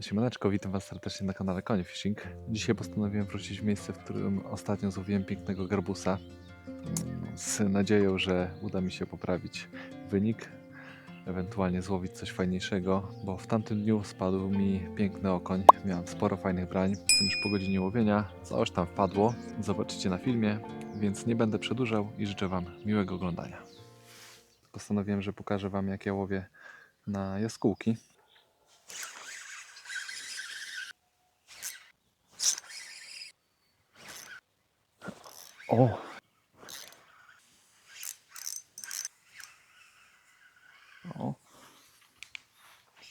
Siemaneczko, witam Was serdecznie na kanale Konie Fishing. Dzisiaj postanowiłem wrócić w miejsce, w którym ostatnio złowiłem pięknego garbusa. Mm, Z nadzieją, że uda mi się poprawić wynik, ewentualnie złowić coś fajniejszego, bo w tamtym dniu spadł mi piękny okoń. Miałem sporo fajnych brań, tym już po godzinie łowienia. Coś tam wpadło, zobaczycie na filmie, więc nie będę przedłużał i życzę Wam miłego oglądania. Postanowiłem, że pokażę Wam jak ja łowię na jaskółki. O! O!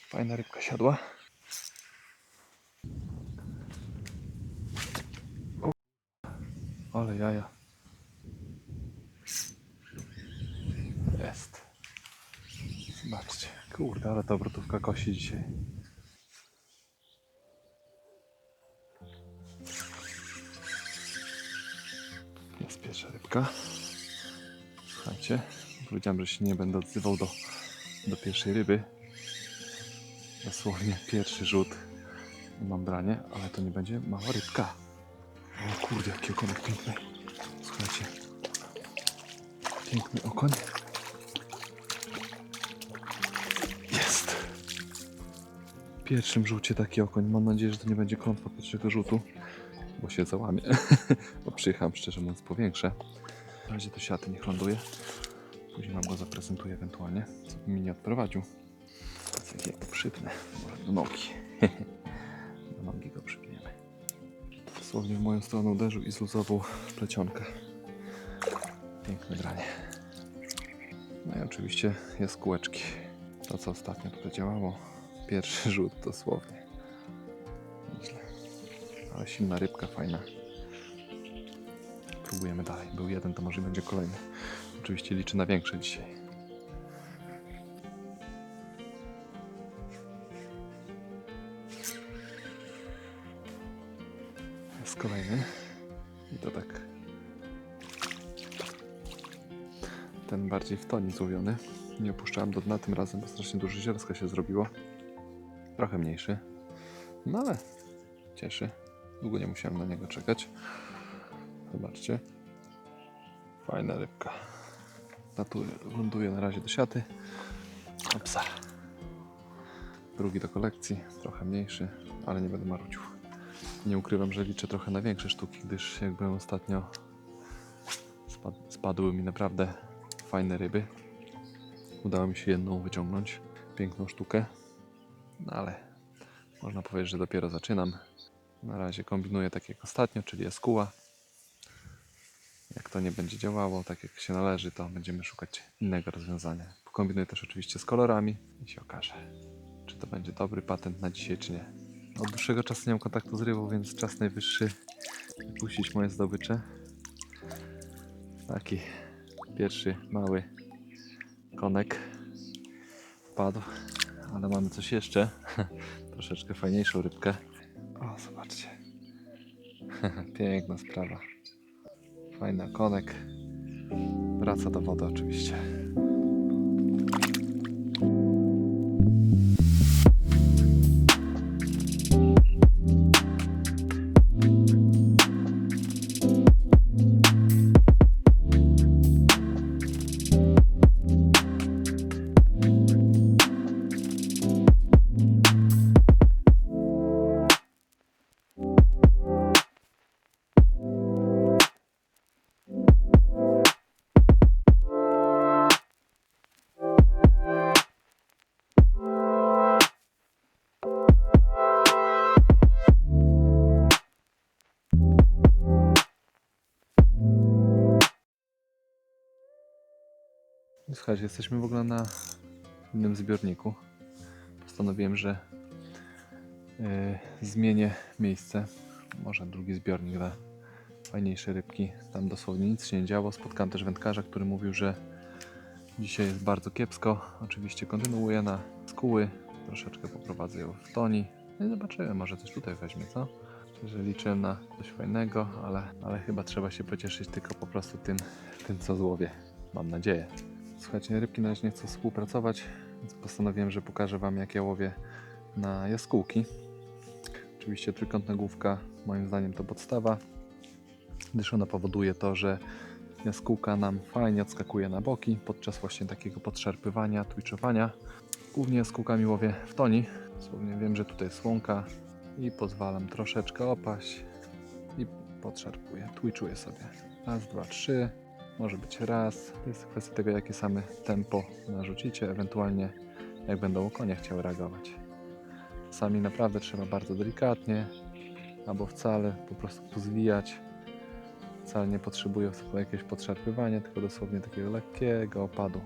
Fajna rybka siadła. O! Ale jaja. Jest. Zobaczcie. Kurde, ale ta obrotówka kosi dzisiaj. Rybka. Słuchajcie, powiedziałem, że się nie będę odzywał do, do pierwszej ryby. Dosłownie pierwszy rzut. Mam branie, ale to nie będzie mała rybka. O kurde, jaki okonek piękny. Słuchajcie. Piękny okoń. Jest. W pierwszym rzucie taki okoń. Mam nadzieję, że to nie będzie klątwa pierwszego rzutu, bo się załamie. bo przyjechałem szczerze mówiąc po większe. Na razie do siaty niech ląduje. Później wam go zaprezentuję ewentualnie, co by mi nie odprowadził. Więc jak ja go przypnę, może do nogi. do nogi go przypniemy. Dosłownie w moją stronę uderzył i zluzował plecionkę. Piękne granie. No i oczywiście jest kółeczki. To co ostatnio tutaj działało. Pierwszy rzut dosłownie. Ale silna rybka, fajna. Próbujemy dalej. Był jeden, to może będzie kolejny. Oczywiście liczę na większe dzisiaj. Jest kolejny. I to tak. Ten bardziej w toni złowiony. Nie opuszczałem do dna tym razem, bo strasznie dużo zielska się zrobiło. Trochę mniejszy. No ale cieszy. Długo nie musiałem na niego czekać. Zobaczcie. Fajna rybka. Latuje, ląduje na razie do siaty. Opsa. Drugi do kolekcji, trochę mniejszy, ale nie będę marudził. Nie ukrywam, że liczę trochę na większe sztuki, gdyż jak byłem ostatnio spad, spadły mi naprawdę fajne ryby. Udało mi się jedną wyciągnąć, piękną sztukę, no ale można powiedzieć, że dopiero zaczynam. Na razie kombinuję tak jak ostatnio, czyli jaskóła. Jak to nie będzie działało tak jak się należy, to będziemy szukać innego rozwiązania. Pokombinuję też oczywiście z kolorami i się okaże, czy to będzie dobry patent na dzisiaj, czy nie. Od dłuższego czasu nie mam kontaktu z rybą, więc czas najwyższy wypuścić moje zdobycze. Taki pierwszy mały konek wpadł, ale mamy coś jeszcze. Troszeczkę fajniejszą rybkę. O, zobaczcie. Piękna sprawa. Fajny okonek. Wraca do wody oczywiście. Jesteśmy w ogóle na innym zbiorniku. Postanowiłem, że yy, zmienię miejsce. Może drugi zbiornik dla fajniejsze rybki. Tam dosłownie nic się nie działo. Spotkałem też wędkarza, który mówił, że dzisiaj jest bardzo kiepsko. Oczywiście kontynuuję na skóły. Troszeczkę poprowadzę ją w toni. No i zobaczymy, może coś tutaj weźmie, co? Że liczyłem na coś fajnego, ale, ale chyba trzeba się pocieszyć tylko po prostu tym, tym co złowię. Mam nadzieję. Słuchajcie, rybki na razie nie chcą współpracować, więc postanowiłem, że pokażę Wam jak ja łowię na jaskółki. Oczywiście trójkątna główka, moim zdaniem to podstawa, gdyż ona powoduje to, że jaskółka nam fajnie odskakuje na boki podczas właśnie takiego podszarpywania, twitchowania. Głównie jaskółkami łowię w toni. Dosłownie wiem, że tutaj łąka i pozwalam troszeczkę opaść i podszarpuję, twitchuję sobie. Raz, dwa, trzy, może być raz. To jest kwestia tego, jakie same tempo narzucicie, ewentualnie jak będą okonie chciały reagować. Czasami naprawdę trzeba bardzo delikatnie, albo wcale po prostu pozwijać. Wcale nie potrzebują sobie jakiegoś podszarpywania, tylko dosłownie takiego lekkiego opadu.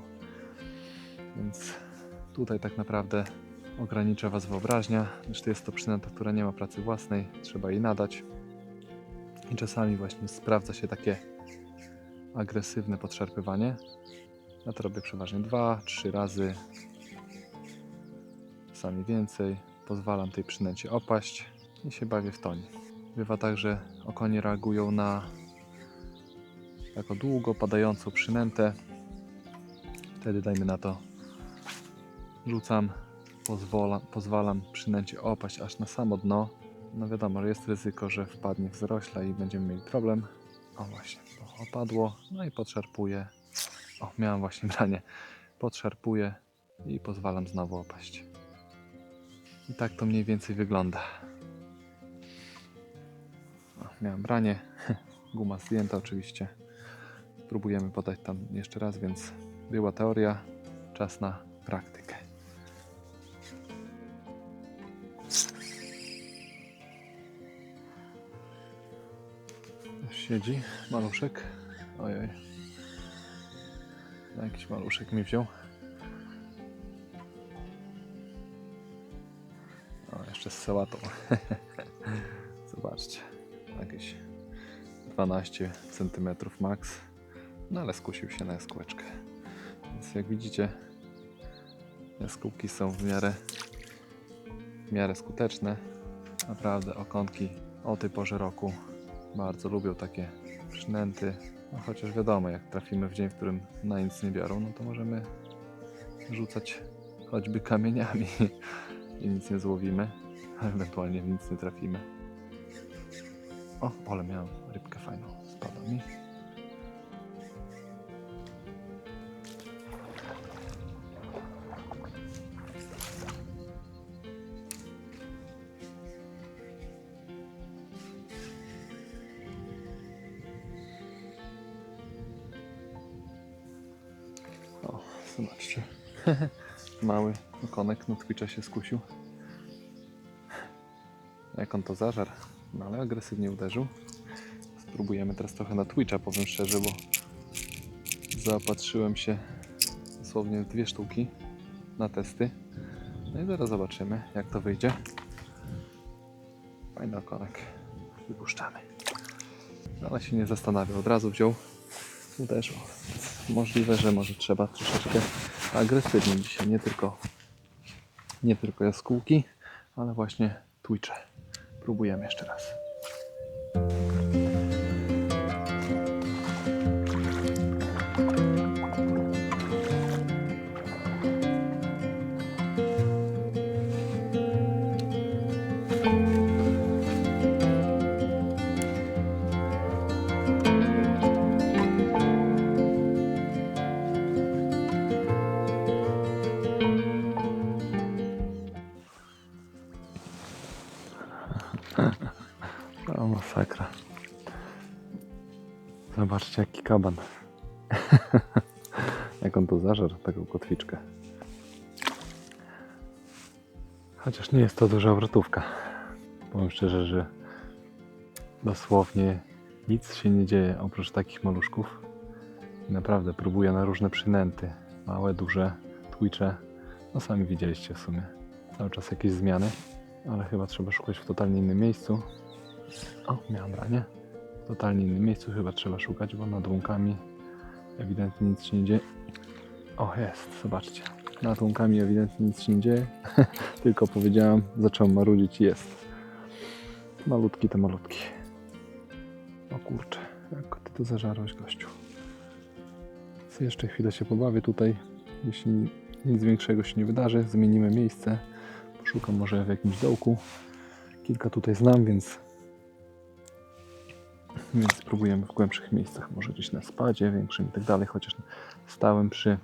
Więc tutaj tak naprawdę ogranicza Was wyobraźnia, gdyż jest to przynęta, która nie ma pracy własnej, trzeba jej nadać. I czasami właśnie sprawdza się takie agresywne podszarpywanie. Ja to robię przeważnie dwa, trzy razy, czasami więcej. Pozwalam tej przynęcie opaść i się bawię w tonie. Bywa tak, że okonie reagują na jako długo padającą przynętę. Wtedy dajmy na to rzucam, pozwalam przynęcie opaść aż na samo dno. No wiadomo, że jest ryzyko, że wpadnie w zarośla i będziemy mieli problem. O właśnie, opadło, no i podszarpuję. O, miałem właśnie branie. Podszarpuję i pozwalam znowu opaść. I tak to mniej więcej wygląda. O, miałem branie, guma zdjęta oczywiście. Próbujemy podać tam jeszcze raz, więc była teoria, czas na praktykę. Siedzi maluszek. Ojej. Jakiś maluszek mi wziął. O, jeszcze z sałatą. Zobaczcie. Jakieś 12 cm max. No ale skusił się na jaskółeczkę. Więc jak widzicie, jaskółki są w miarę, w miarę skuteczne. Naprawdę okonki o tej porze roku bardzo lubią takie przynęty. No, chociaż wiadomo, jak trafimy w dzień, w którym na nic nie biorą, no to możemy rzucać choćby kamieniami i nic nie złowimy, ewentualnie w nic nie trafimy. O, ale miałem rybkę fajną, spada mi. Mały okonek na Twitcha się skusił. Jak on to zażar, no ale agresywnie uderzył. Spróbujemy teraz trochę na Twitcha, powiem szczerze, bo zaopatrzyłem się dosłownie w dwie sztuki na testy. No i zaraz zobaczymy, jak to wyjdzie. Fajny okonek. Wypuszczamy. Ale się nie zastanawiał, od razu wziął, uderzył. Możliwe, że może trzeba troszeczkę agresywnie dzisiaj, nie tylko nie tylko jaskółki, ale właśnie Twitche. Próbujemy jeszcze raz. Masakra. Zobaczcie, jaki kaban. Jak on to zażarł, taką kotwiczkę. Chociaż nie jest to duża obrotówka. Powiem szczerze, że dosłownie nic się nie dzieje oprócz takich maluszków. Naprawdę próbuję na różne przynęty. Małe, duże, twitche. No sami widzieliście w sumie. Cały czas jakieś zmiany. Ale chyba trzeba szukać w totalnie innym miejscu. O, miałam ranie. W totalnie innym miejscu chyba trzeba szukać, bo nad łąkami ewidentnie nic się nie dzieje. O, jest, zobaczcie. Nad łąkami ewidentnie nic się nie dzieje. Tylko powiedziałam, zaczął marudzić i jest. Malutki to malutki. O kurczę, jak ty to zażarłeś, gościu. Więc jeszcze chwilę się pobawię tutaj. Jeśli nic większego się nie wydarzy, zmienimy miejsce. Poszukam może w jakimś dołku Kilka tutaj znam, więc więc spróbujemy w głębszych miejscach, może gdzieś na spadzie większym i tak dalej, chociaż stałem przy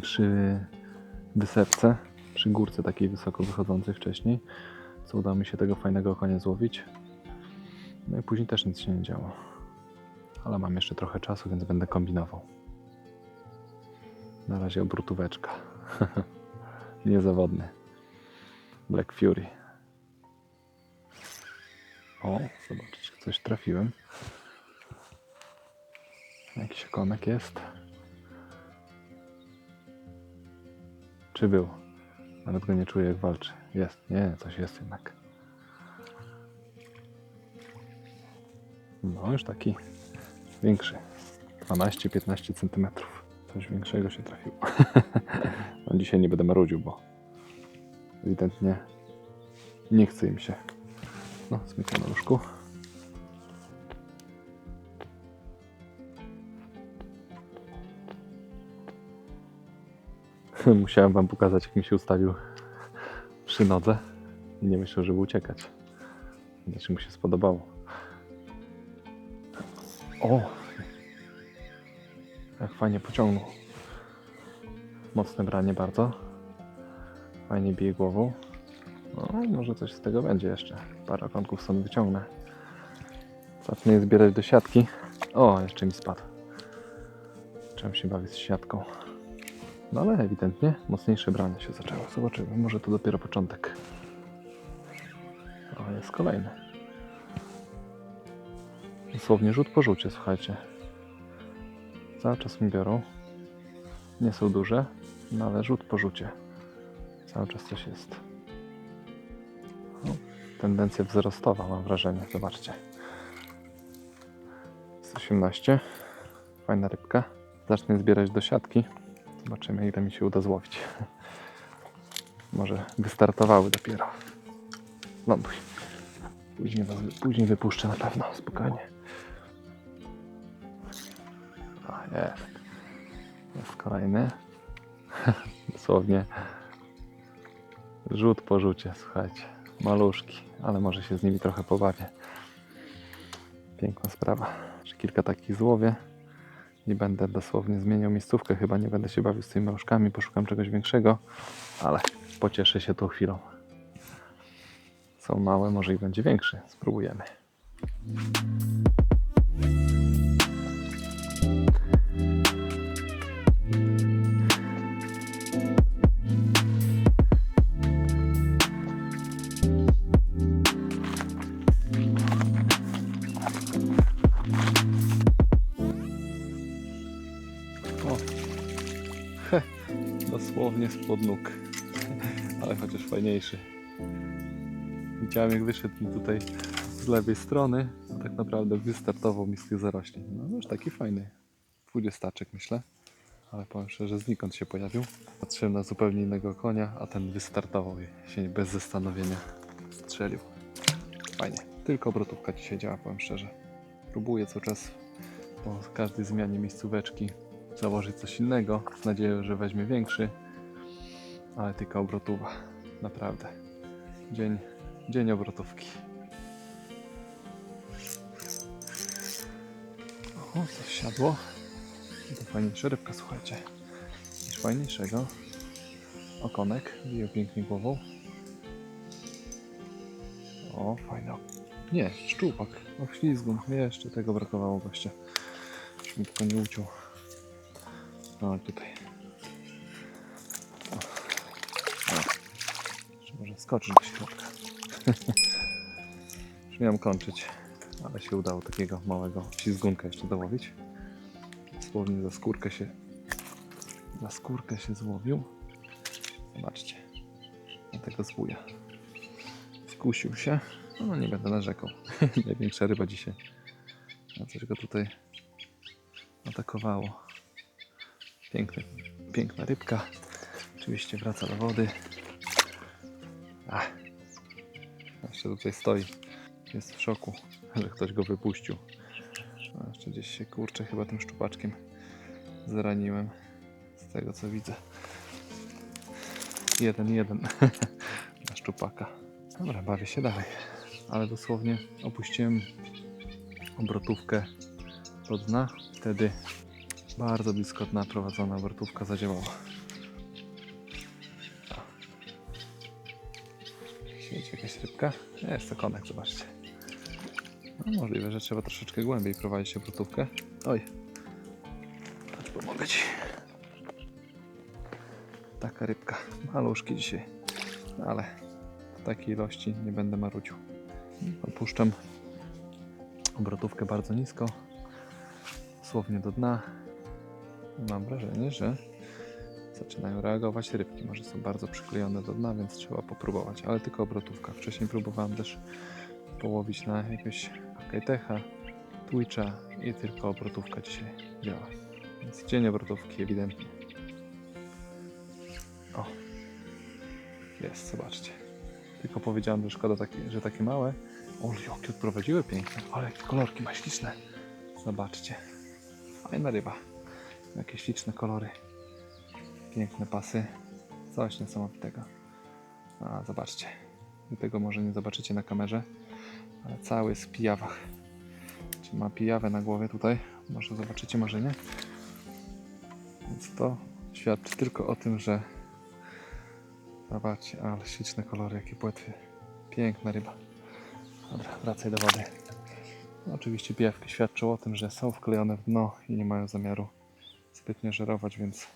przy wysepce, przy górce takiej wysoko wychodzącej wcześniej, co udało mi się tego fajnego konia złowić. No i później też nic się nie działo. Ale mam jeszcze trochę czasu, więc będę kombinował. Na razie obrutóweczka. Niezawodny. Black Fury. O, zobaczcie, coś trafiłem. Jakiś okonek jest. Czy był? Nawet go nie czuję jak walczy. Jest, nie, coś jest jednak. No, już taki większy. 12-15 cm. Coś większego się trafiło. no, dzisiaj nie będę marudził, bo ewidentnie nie chce im się. No, zmykam na łóżku. Musiałem wam pokazać, jak mi się ustawił przy nodze. Nie myślę, żeby uciekać. Znaczy mu się spodobało. O! Jak fajnie pociągnął. Mocne branie bardzo. Fajnie bije głową. No, może coś z tego będzie jeszcze. Parę okonków stąd wyciągnę. Zacznę je zbierać do siatki. O, jeszcze mi spadł. Trzeba się bawić z siatką. No ale ewidentnie mocniejsze branie się zaczęło. Zobaczymy, może to dopiero początek. O, jest kolejny. Dosłownie rzut po rzucie, słuchajcie. Cały czas mi biorą. Nie są duże, no ale rzut po rzucie. Cały czas coś jest. No, tendencja wzrostowa mam wrażenie, zobaczcie. 118. Fajna rybka. Zacznę zbierać do siatki. Zobaczymy ile mi się uda złowić. Może wystartowały dopiero. Ląduj. Później, was, później wypuszczę na pewno, spokojnie. O, jest. Jest kolejny. Dosłownie rzut po rzucie, słuchajcie. Maluszki, ale może się z nimi trochę pobawię. Piękna sprawa. Jeszcze kilka takich złowię i będę dosłownie zmieniał miejscówkę. Chyba nie będę się bawił z tymi maluszkami, poszukam czegoś większego, ale pocieszę się tą chwilą. Są małe, może i będzie większy. Spróbujemy. Dosłownie spod nóg. Ale chociaż fajniejszy. Widziałem jak wyszedł mi tutaj z lewej strony, a tak naprawdę wystartował mi z tych zarośli. No już taki fajny. Dwudziestaczek myślę. Ale powiem szczerze, znikąd się pojawił. Patrzyłem na zupełnie innego konia, a ten wystartował i się bez zastanowienia strzelił. Fajnie. Tylko obrotówka dzisiaj działa, powiem szczerze. Próbuję cały czas po każdej zmianie miejscóweczki założyć coś innego, z nadzieją, że weźmie większy, ale tylko obrotowa, naprawdę. Dzień, dzień obrotówki. O, coś siadło. To fajniejsza rybka, słuchajcie. Coś fajniejszego. Okonek, bije pięknie głową. O, fajno. Nie, szczupak. O, ślizgu. Jeszcze tego brakowało gościa. Mi tylko nie uciął. No tutaj. Jeszcze może skoczyć do środka. Już miałem kończyć, ale się udało takiego małego ślizgunka jeszcze dołowić. Dosłownie za skórkę się za skórkę się złowił. Zobaczcie. Na tego zbója. Skusił się. No nie będę narzekał. Największa ryba dzisiaj. A coś go tutaj atakowało. Piękny, piękna rybka. Oczywiście wraca do wody. Jeszcze tutaj stoi. Jest w szoku, że ktoś go wypuścił. A jeszcze gdzieś się kurczę chyba tym szczupaczkiem zraniłem. Z tego co widzę. Jeden, jeden na szczupaka. Dobra, bawię się dalej. Ale dosłownie opuściłem obrotówkę do dna. Wtedy bardzo blisko dna prowadzona obrotówka zadziałała. Jakaś rybka? Jest to konek, zobaczcie. No, możliwe, że trzeba troszeczkę głębiej prowadzić obrotówkę. Oj. Chodź, pomogę ci. Taka rybka. Maluszki dzisiaj. Ale w takiej ilości nie będę marudził. Opuszczam obrotówkę bardzo nisko. Dosłownie do dna. Mam wrażenie, że zaczynają reagować rybki. Może są bardzo przyklejone do dna, więc trzeba popróbować. Ale tylko obrotówka. Wcześniej próbowałem też połowić na jakiegoś kajtecha, twitcha i tylko obrotówka dzisiaj działa. Więc dzień obrotówki ewidentnie. O, jest, zobaczcie. Tylko powiedziałem, że szkoda, że takie małe. O, jakie odprowadziły piękne. Ale jakie kolorki ma śliczne. Zobaczcie. Fajna ryba. Jakie śliczne kolory. Piękne pasy. Coś niesamowitego. A, zobaczcie. Tego może nie zobaczycie na kamerze, ale cały jest w pijawach. Czy ma pijawę na głowie tutaj? Może zobaczycie, może nie. Więc to świadczy tylko o tym, że Zobaczcie, ale śliczne kolory, jakie płetwy. Piękna ryba. Dobra, wracaj do wody. Oczywiście pijawki świadczą o tym, że są wklejone w dno i nie mają zamiaru zbytnio żerować, więc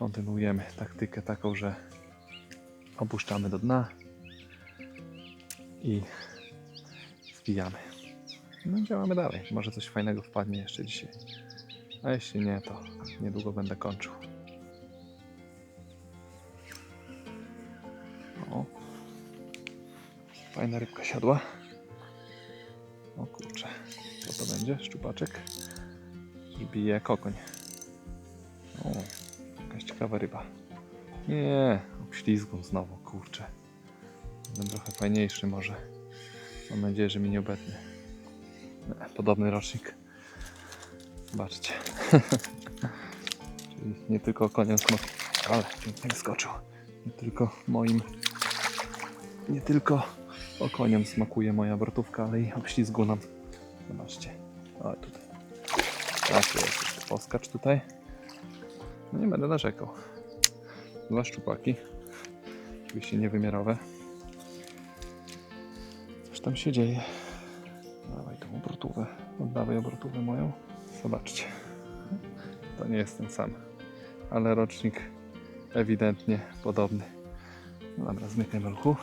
kontynuujemy taktykę taką, że opuszczamy do dna i zbijamy. No działamy dalej. Może coś fajnego wpadnie jeszcze dzisiaj. A jeśli nie, to niedługo będę kończył. O. Fajna rybka siadła. O kurczę. Co to będzie? Szczupaczek? Bije kokoń. O, jakaś ciekawa ryba. Nie, obślizgą znowu, kurczę. Będę trochę fajniejszy może. Mam nadzieję, że mi nie obetnie. Nie, Podobny rocznik. Zobaczcie. Czyli nie tylko koniem smok. Ale pięknie wyskoczył. Nie tylko moim nie tylko okoniem smakuje moja brotówka, ale i obślizgu nam. Zobaczcie. O, tutaj. Tak jest. Poskacz tutaj. Nie będę narzekał. Dwa szczupaki. Oczywiście niewymiarowe. Coś tam się dzieje. Dawaj tą obrotówę. Oddawaj obrotówę moją. Zobaczcie. To nie jest ten sam. Ale rocznik ewidentnie podobny. No dobra, zmykaj melku.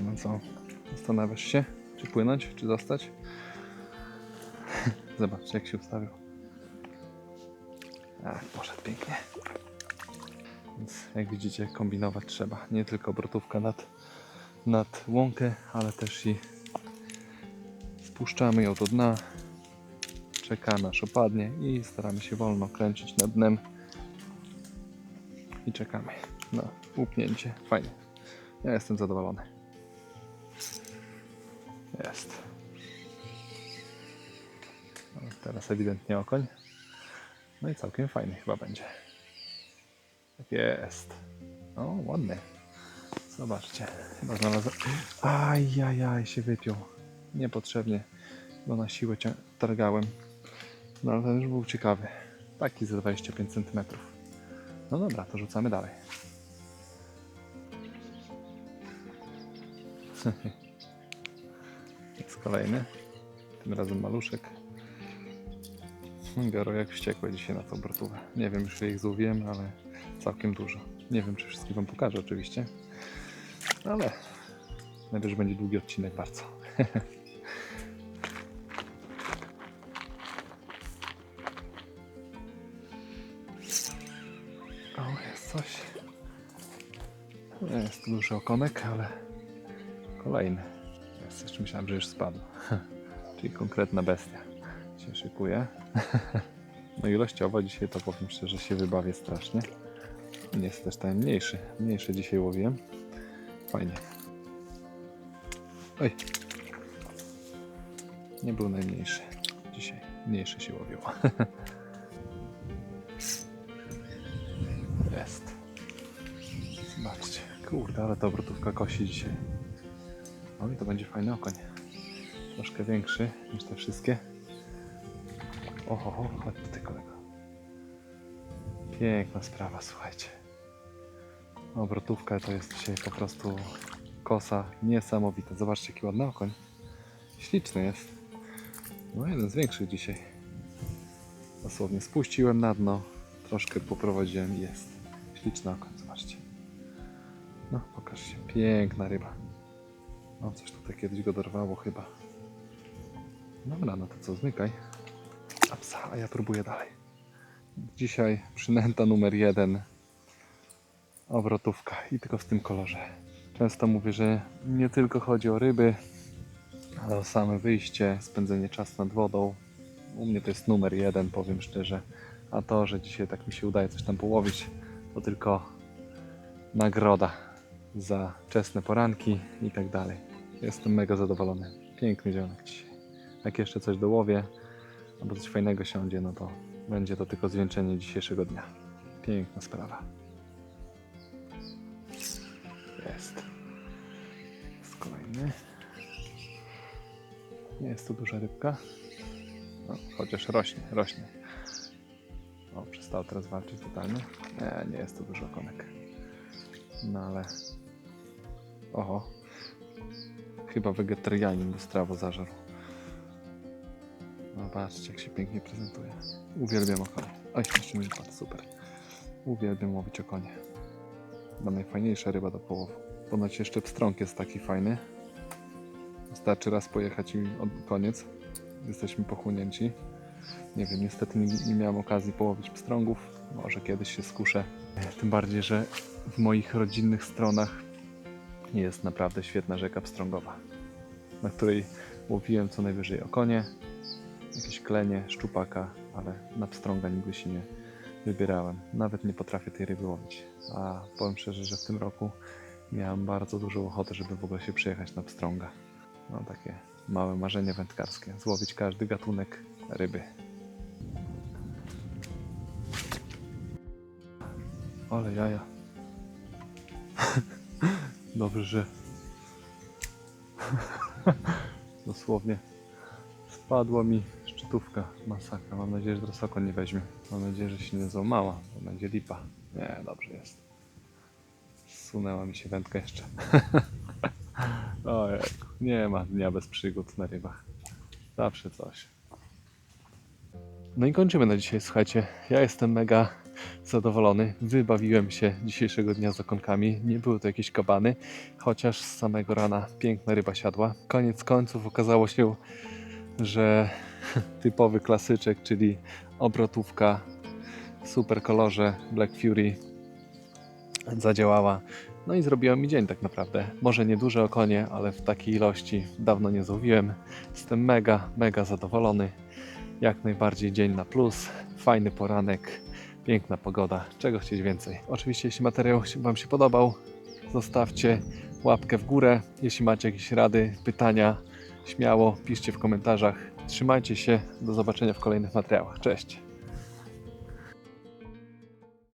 No co? Zastanawiasz się, czy płynąć, czy zostać? Zobaczcie, jak się ustawił. Ach, poszedł pięknie. Więc jak widzicie, kombinować trzeba. Nie tylko brotówka nad, nad łąkę, ale też i spuszczamy ją do dna. Czekamy aż opadnie i staramy się wolno kręcić nad dnem. I czekamy na upnięcie. Fajnie. Ja jestem zadowolony. Jest. Teraz ewidentnie okoń. No i całkiem fajny chyba będzie. Tak jest. O, ładny. Zobaczcie. Chyba znalazłem. Ajajaj, się wypiął. Niepotrzebnie go na siłę targałem. No ale ten już był ciekawy. Taki za 25 cm. No dobra, to rzucamy dalej. Jest kolejny. Tym razem maluszek. Garo jak wściekłe dzisiaj na tą brotówę. Nie wiem już ich złowiłem, ale całkiem dużo. Nie wiem czy wszystkie wam pokażę oczywiście. Ale najwyżej będzie długi odcinek bardzo. o, jest coś. Jest tu duży okonek, ale kolejny. Jest, jeszcze myślałem, że już spadł. Czyli konkretna bestia się szykuje. No ilościowo dzisiaj to powiem szczerze się wybawię strasznie. Nie jest też ten mniejszy. Mniejszy dzisiaj łowiłem. Fajnie. Oj. Nie był najmniejszy. Dzisiaj mniejszy się łowił. Jest. Zobaczcie, Kurde, ale ta obrotówka kosi dzisiaj. No i to będzie fajny okoń. Troszkę większy niż te wszystkie. Oho, ho, chodź tutaj kolego. Piękna sprawa, słuchajcie. Obrotówka to jest dzisiaj po prostu kosa niesamowita. Zobaczcie jaki ładny okoń. Śliczny jest. No jeden z większych dzisiaj. Dosłownie spuściłem na dno, troszkę poprowadziłem i jest. Śliczny okoń, zobaczcie. No, pokaż się. Piękna ryba. No, coś tutaj kiedyś go dorwało chyba. Dobra, no to co, zmykaj. A psa, a ja próbuję dalej. Dzisiaj przynęta numer jeden. Obrotówka i tylko w tym kolorze. Często mówię, że nie tylko chodzi o ryby, ale o same wyjście, spędzenie czasu nad wodą. U mnie to jest numer jeden, powiem szczerze. A to, że dzisiaj tak mi się udaje coś tam połowić, to tylko nagroda za wczesne poranki i tak dalej. Jestem mega zadowolony. Piękny dzionek dzisiaj. Jak jeszcze coś dołowię, albo coś fajnego siądzie, no to będzie to tylko zwieńczenie dzisiejszego dnia. Piękna sprawa. Jest. Jest kolejny. Nie jest to duża rybka. No, chociaż rośnie, rośnie. O, przestał teraz walczyć totalnie. Nie, nie jest to duży okonek. No ale... Oho. Chyba wegetarianin do strawo zażarł. Patrzcie, jak się pięknie prezentuje. Uwielbiam okonie. Oj, jeszcze mi wypadł, super. Uwielbiam łowić okonie. Chyba najfajniejsza ryba do połowu. Ponoć jeszcze pstrąg jest taki fajny. Wystarczy raz pojechać i od koniec. Jesteśmy pochłonięci. Nie wiem, niestety nie, nie miałem okazji połowić pstrągów. Może kiedyś się skuszę. Tym bardziej, że w moich rodzinnych stronach jest naprawdę świetna rzeka pstrągowa, na której łowiłem co najwyżej okonie, jakieś klenie, szczupaka, ale na pstrąga nigdy się nie wybierałem. Nawet nie potrafię tej ryby łowić. A powiem szczerze, że w tym roku miałem bardzo dużą ochotę, żeby w ogóle się przyjechać na pstrąga. No takie małe marzenie wędkarskie. Złowić każdy gatunek ryby. Ale jaja. Dobrze, że dosłownie spadła mi szczytówka. Masakra. Mam nadzieję, że teraz oko nie weźmie. Mam nadzieję, że się nie złamała, bo będzie lipa. Nie, dobrze jest. Zsunęła mi się wędka jeszcze. Ojej, nie ma dnia bez przygód na rybach. Zawsze coś. No i kończymy na dzisiaj, słuchajcie. Ja jestem mega zadowolony. Wybawiłem się dzisiejszego dnia z okonkami. Nie były to jakieś kabany, chociaż z samego rana piękna ryba siadła. Koniec końców okazało się, że typowy klasyczek, czyli obrotówka w super kolorze Black Fury zadziałała. No i zrobiła mi dzień tak naprawdę. Może nie duże okonie, ale w takiej ilości dawno nie złowiłem. Jestem mega, mega zadowolony. Jak najbardziej dzień na plus. Fajny poranek, piękna pogoda. Czego chcieć więcej? Oczywiście, jeśli materiał Wam się podobał, zostawcie łapkę w górę. Jeśli macie jakieś rady, pytania, śmiało piszcie w komentarzach. Trzymajcie się. Do zobaczenia w kolejnych materiałach. Cześć.